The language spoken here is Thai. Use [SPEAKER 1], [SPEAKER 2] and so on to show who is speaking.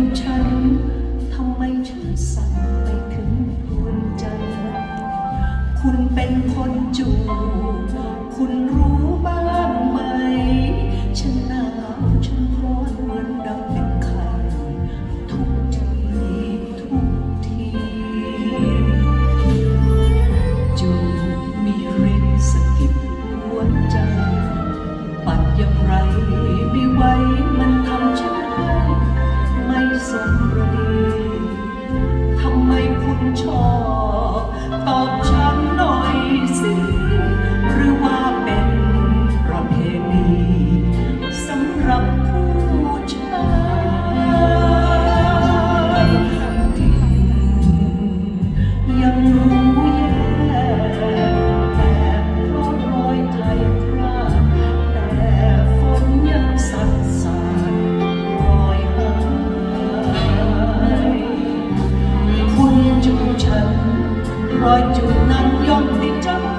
[SPEAKER 1] วฉันทำไมฉันสั่นไปถึงดวใจ คุณเป็นคนจูคุณรู้บางไหม ฉันหนาวฉันร้อมดังเป็นไข่ทุกทีทุกทีจูมีริสกิดหัวใจ ปัดย่งไรไม่ไหว Thank you. 愛盡能用力將。